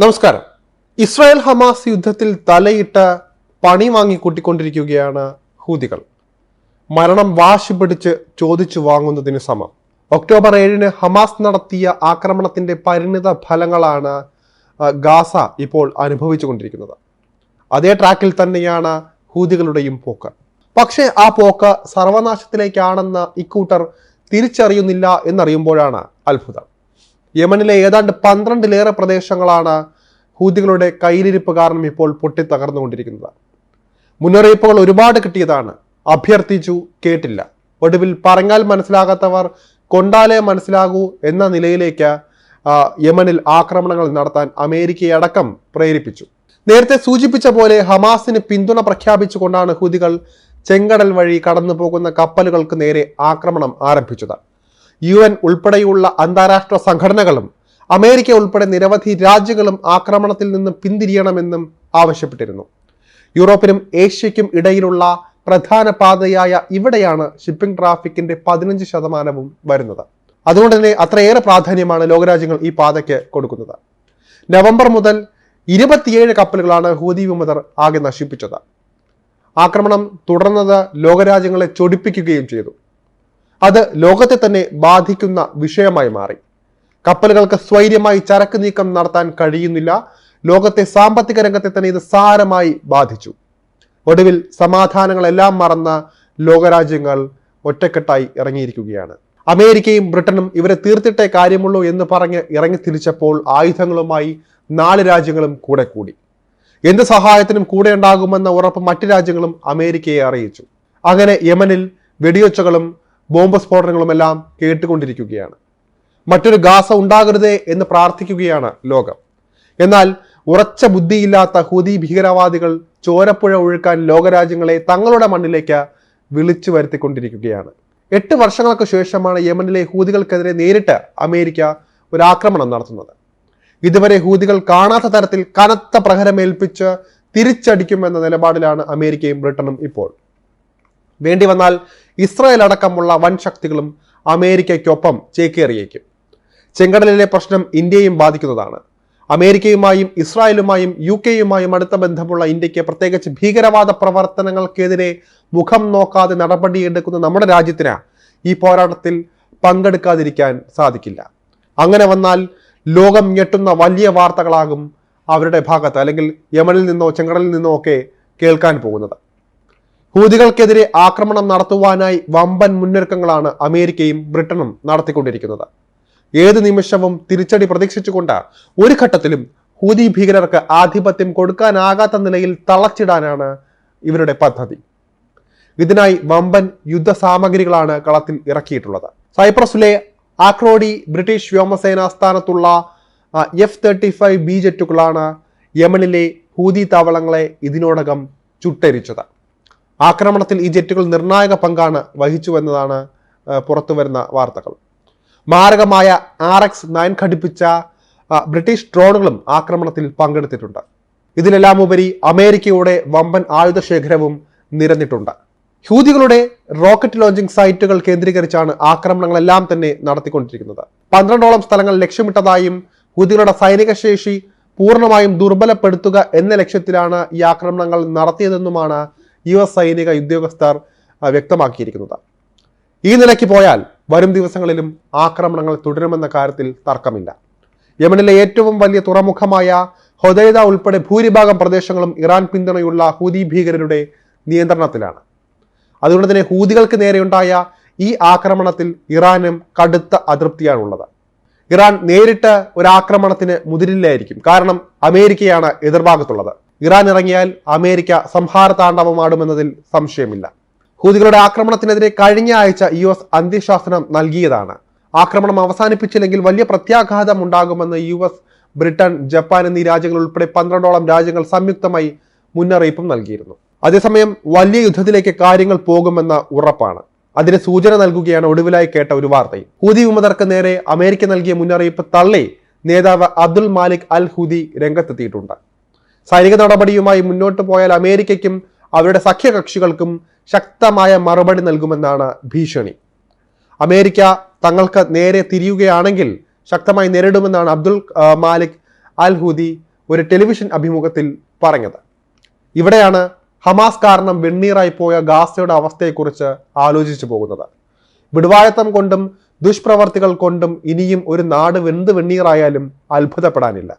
നമസ്കാരം. Israel Hamas യുദ്ധത്തിൽ തലയിട്ട പണി വാങ്ങി കൂട്ടിക്കൊണ്ടിരിക്കുകയാണ് ഹൂതികൾ. മരണം വാശി പിടിച്ച് ചോദിച്ചു വാങ്ങുന്നതിന് സമം. ഒക്ടോബർ ഏഴിന് ഹമാസ് നടത്തിയ ആക്രമണത്തിന്റെ പരിണിത ഫലങ്ങളാണ് ഗാസ ഇപ്പോൾ അനുഭവിച്ചു കൊണ്ടിരിക്കുന്നത്. അതേ ട്രാക്കിൽ തന്നെയാണ് ഹൂതികളുടെയും പോക്ക്. പക്ഷേ ആ പോക്ക് സർവനാശത്തിലേക്കാണെന്ന് ഇക്കൂട്ടർ തിരിച്ചറിയുന്നില്ല എന്നറിയുമ്പോഴാണ് അത്ഭുതം. യമനിലെ ഏതാണ്ട് പന്ത്രണ്ടിലേറെ പ്രദേശങ്ങളാണ് ഹൂതികളുടെ കയ്യിലിരിപ്പ് കാരണം ഇപ്പോൾ പൊട്ടിത്തകർന്നുകൊണ്ടിരിക്കുന്നത്. മുന്നറിയിപ്പുകൾ ഒരുപാട് കിട്ടിയതാണ്. അഭ്യർത്ഥിച്ചു കേട്ടില്ല. ഒടുവിൽ പറഞ്ഞാൽ മനസ്സിലാകാത്തവർ കൊണ്ടാലേ മനസ്സിലാകൂ എന്ന നിലയിലേക്ക് യമനിൽ ആക്രമണങ്ങൾ നടത്താൻ അമേരിക്കയടക്കം പ്രേരിപ്പിച്ചു. നേരത്തെ സൂചിപ്പിച്ച പോലെ ഹമാസിന് പിന്തുണ പ്രഖ്യാപിച്ചുകൊണ്ടാണ് ഹൂതികൾ ചെങ്കടൽ വഴി കടന്നു പോകുന്ന കപ്പലുകൾക്ക് നേരെ ആക്രമണം ആരംഭിച്ചത്. യു എൻ ഉൾപ്പെടെയുള്ള അന്താരാഷ്ട്ര സംഘടനകളും അമേരിക്ക ഉൾപ്പെടെ നിരവധി രാജ്യങ്ങളും ആക്രമണത്തിൽ നിന്ന് പിന്തിരിയണമെന്നും ആവശ്യപ്പെട്ടിരുന്നു. യൂറോപ്പിനും ഏഷ്യയ്ക്കും ഇടയിലുള്ള പ്രധാന പാതയായ ഇവിടെയാണ് ഷിപ്പിംഗ് ട്രാഫിക്കിന്റെ പതിനഞ്ച് ശതമാനവും വരുന്നത്. അതുകൊണ്ട് തന്നെ അത്രയേറെ പ്രാധാന്യമാണ് ലോകരാജ്യങ്ങൾ ഈ പാതയ്ക്ക് കൊടുക്കുന്നത്. നവംബർ മുതൽ ഇരുപത്തിയേഴ് കപ്പലുകളാണ് ഹൂതി വിമതർ ആകെ നശിപ്പിച്ചത്. ആക്രമണം തുടർന്നത് ലോകരാജ്യങ്ങളെ ചൊടിപ്പിക്കുകയും ചെയ്തു. അത് ലോകത്തെ തന്നെ ബാധിക്കുന്ന വിഷയമായി മാറി. കപ്പലുകൾക്ക് സ്വൈര്യമായി ചരക്ക് നീക്കം നടത്താൻ കഴിയുന്നില്ല. ലോകത്തെ സാമ്പത്തിക രംഗത്തെ തന്നെ ഇത് സാരമായി ബാധിച്ചു. ഒടുവിൽ സമാധാനങ്ങളെല്ലാം മറന്ന ലോകരാജ്യങ്ങൾ ഒറ്റക്കെട്ടായി ഇറങ്ങിയിരിക്കുകയാണ്. അമേരിക്കയും ബ്രിട്ടനും ഇവരെ തീർത്തിട്ടേ കാര്യമുള്ളൂ എന്ന് പറഞ്ഞ് ഇറങ്ങി തിരിച്ചപ്പോൾ ആയുധങ്ങളുമായി നാല് രാജ്യങ്ങളും കൂടെ കൂടി. എന്ത് സഹായത്തിനും കൂടെ ഉണ്ടാകുമെന്ന ഉറപ്പ് മറ്റു രാജ്യങ്ങളും അമേരിക്കയെ അറിയിച്ചു. അങ്ങനെ യമനിൽ വെടിയൊച്ചകളും ബോംബ് സ്ഫോടനങ്ങളുമെല്ലാം കേട്ടുകൊണ്ടിരിക്കുകയാണ്. മറ്റൊരു ഗാസ ഉണ്ടാകരുതേ എന്ന് പ്രാർത്ഥിക്കുകയാണ് ലോകം. എന്നാൽ ഉറച്ച ബുദ്ധിയില്ലാത്ത ഹൂതി ഭീകരവാദികൾ ചോരപ്പുഴ ഒഴുക്കാൻ ലോകരാജ്യങ്ങളെ തങ്ങളുടെ മണ്ണിലേക്ക് വിളിച്ചു വരുത്തിക്കൊണ്ടിരിക്കുകയാണ്. എട്ട് വർഷങ്ങൾക്ക് ശേഷമാണ് യമനിലെ ഹൂതികൾക്കെതിരെ നേരിട്ട് അമേരിക്ക ഒരു ആക്രമണം നടത്തുന്നത്. ഇതുവരെ ഹൂതികൾ കാണാത്ത തരത്തിൽ കനത്ത പ്രഹരമേൽപ്പിച്ച് തിരിച്ചടിക്കുമെന്ന നിലപാടിലാണ് അമേരിക്കയും ബ്രിട്ടനും ഇപ്പോൾ. വേണ്ടി വന്നാൽ ഇസ്രായേൽ അടക്കമുള്ള വൻ ശക്തികളും അമേരിക്കയ്ക്കൊപ്പം ചേക്കേറിയേക്കും. ചെങ്കടലിലെ പ്രശ്നം ഇന്ത്യയും ബാധിക്കുന്നതാണ്. അമേരിക്കയുമായും ഇസ്രായേലുമായും യു കെയുമായും അടുത്ത ബന്ധമുള്ള ഇന്ത്യയ്ക്ക് പ്രത്യേകിച്ച് ഭീകരവാദ പ്രവർത്തനങ്ങൾക്കെതിരെ മുഖം നോക്കാതെ നടപടിയെടുക്കുന്ന നമ്മുടെ രാജ്യത്തിന് ഈ പോരാട്ടത്തിൽ പങ്കെടുക്കാതിരിക്കാൻ സാധിക്കില്ല. അങ്ങനെ വന്നാൽ ലോകം ഞെട്ടുന്ന വലിയ വാർത്തകളാകും അവരുടെ ഭാഗത്ത് അല്ലെങ്കിൽ യമനിൽ നിന്നോ ചെങ്കടലിൽ നിന്നോ ഒക്കെ കേൾക്കാൻ പോകുന്നത്. ഹൂതികൾക്കെതിരെ ആക്രമണം നടത്തുവാനായി വമ്പൻ മുന്നൊരുക്കങ്ങളാണ് അമേരിക്കയും ബ്രിട്ടനും നടത്തിക്കൊണ്ടിരിക്കുന്നത്. ഏത് നിമിഷവും തിരിച്ചടി പ്രതീക്ഷിച്ചുകൊണ്ട് ഒരു ഘട്ടത്തിലും ഹൂതി ഭീകരർക്ക് ആധിപത്യം കൊടുക്കാനാകാത്ത നിലയിൽ തളച്ചിടാനാണ് ഇവരുടെ പദ്ധതി. ഇതിനായി വമ്പൻ യുദ്ധ സാമഗ്രികളാണ് കളത്തിൽ ഇറക്കിയിട്ടുള്ളത്. സൈപ്രസിലെ ആക്രോഡി ബ്രിട്ടീഷ് വ്യോമസേന ആസ്ഥാനത്തുള്ള എഫ് തേർട്ടി ഫൈവ് ബി ജെറ്റുകളാണ് യമനിലെ ഹൂതി താവളങ്ങളെ ഇതിനോടകം ചുട്ടരിച്ചത്. ആക്രമണത്തിൽ ഈ ജെറ്റുകൾ നിർണായക പങ്കാണ് വഹിച്ചുവെന്നതാണ് പുറത്തു വരുന്ന വാർത്തകൾ. മാരകമായ ആർ എക്സ് നയൻ ഘടിപ്പിച്ച ബ്രിട്ടീഷ് ഡ്രോണുകളും ആക്രമണത്തിൽ പങ്കെടുത്തിട്ടുണ്ട്. ഇതിനെല്ലാം ഉപരി അമേരിക്കയുടെ വമ്പൻ ആയുധ ശേഖരവും നിരന്നിട്ടുണ്ട്. ഹൂതികളുടെ റോക്കറ്റ് ലോഞ്ചിങ് സൈറ്റുകൾ കേന്ദ്രീകരിച്ചാണ് ആക്രമണങ്ങളെല്ലാം തന്നെ നടത്തിക്കൊണ്ടിരിക്കുന്നത്. പന്ത്രണ്ടോളം സ്ഥലങ്ങൾ ലക്ഷ്യമിട്ടതായും ഹൂതികളുടെ സൈനിക ശേഷി പൂർണമായും ദുർബലപ്പെടുത്തുക എന്ന ലക്ഷ്യത്തിലാണ് ഈ ആക്രമണങ്ങൾ നടത്തിയതെന്നുമാണ് യു എസ് സൈനിക ഉദ്യോഗസ്ഥർ വ്യക്തമാക്കിയിരിക്കുന്നത്. ഈ നിലയ്ക്ക് പോയാൽ വരും ദിവസങ്ങളിലും ആക്രമണങ്ങൾ തുടരുമെന്ന കാര്യത്തിൽ തർക്കമില്ല. യമനിലെ ഏറ്റവും വലിയ തുറമുഖമായ ഹൊദൈദ ഉൾപ്പെടെ ഭൂരിഭാഗം പ്രദേശങ്ങളും ഇറാൻ പിന്തുണയുള്ള ഹൂതി ഭീകരരുടെ നിയന്ത്രണത്തിലാണ്. അതുകൊണ്ട് തന്നെ ഹൂതികൾക്ക് നേരെയുണ്ടായ ഈ ആക്രമണത്തിൽ ഇറാനും കടുത്ത അതൃപ്തിയാണുള്ളത് ഇറാൻ നേരിട്ട് ഒരു ആക്രമണത്തിന് മുതിരില്ലായിരിക്കും. കാരണം അമേരിക്കയാണ് എതിർഭാഗത്തുള്ളത്. ഇറാൻ ഇറങ്ങിയാൽ അമേരിക്ക സംഹാര താണ്ഡവമാടുമെന്നതിൽ സംശയമില്ല. ഹൂതികളുടെ ആക്രമണത്തിനെതിരെ കഴിഞ്ഞ ആഴ്ച യു എസ് അന്ത്യശാസനം നൽകിയതാണ്. ആക്രമണം അവസാനിപ്പിച്ചില്ലെങ്കിൽ വലിയ പ്രത്യാഘാതം ഉണ്ടാകുമെന്ന് യു എസ് ബ്രിട്ടൻ ജപ്പാൻ എന്നീ രാജ്യങ്ങൾ ഉൾപ്പെടെ പന്ത്രണ്ടോളം രാജ്യങ്ങൾ സംയുക്തമായി മുന്നറിയിപ്പും നൽകിയിരുന്നു. അതേസമയം വലിയ യുദ്ധത്തിലേക്ക് കാര്യങ്ങൾ പോകുമെന്ന ഉറപ്പാണ്. അതിന് സൂചന നൽകുകയാണ് ഒടുവിലായി കേട്ട ഒരു വാർത്തയും. ഹൂതി വിമതർക്ക് നേരെ അമേരിക്ക നൽകിയ മുന്നറിയിപ്പ് തള്ളി നേതാവ് അബ്ദുൽ മാലിക് അൽ ഹുദി രംഗത്തെത്തിയിട്ടുണ്ട്. സൈനിക നടപടിയുമായി മുന്നോട്ട് പോയാൽ അമേരിക്കയ്ക്കും അവരുടെ സഖ്യകക്ഷികൾക്കും ശക്തമായ മറുപടി നൽകുമെന്നാണ് ഭീഷണി. അമേരിക്ക തങ്ങൾക്ക് നേരെ തിരിയുകയാണെങ്കിൽ ശക്തമായി നേരിടുമെന്നാണ് അബ്ദുൽ മാലിക് അൽ ഹുദി ഒരു ടെലിവിഷൻ അഭിമുഖത്തിൽ പറഞ്ഞത്. ഇവിടെയാണ് ഹമാസ് കാരണം വെണ്ണീറായി പോയ ഗാസയുടെ അവസ്ഥയെക്കുറിച്ച് ആലോചിച്ചു പോകുന്നത്. വിടുവായത്തം കൊണ്ടും ദുഷ്പ്രവർത്തികൾ കൊണ്ടും ഇനിയും ഒരു നാട് വെന്ത് വെണ്ണീറായാലും അത്ഭുതപ്പെടാനില്ല.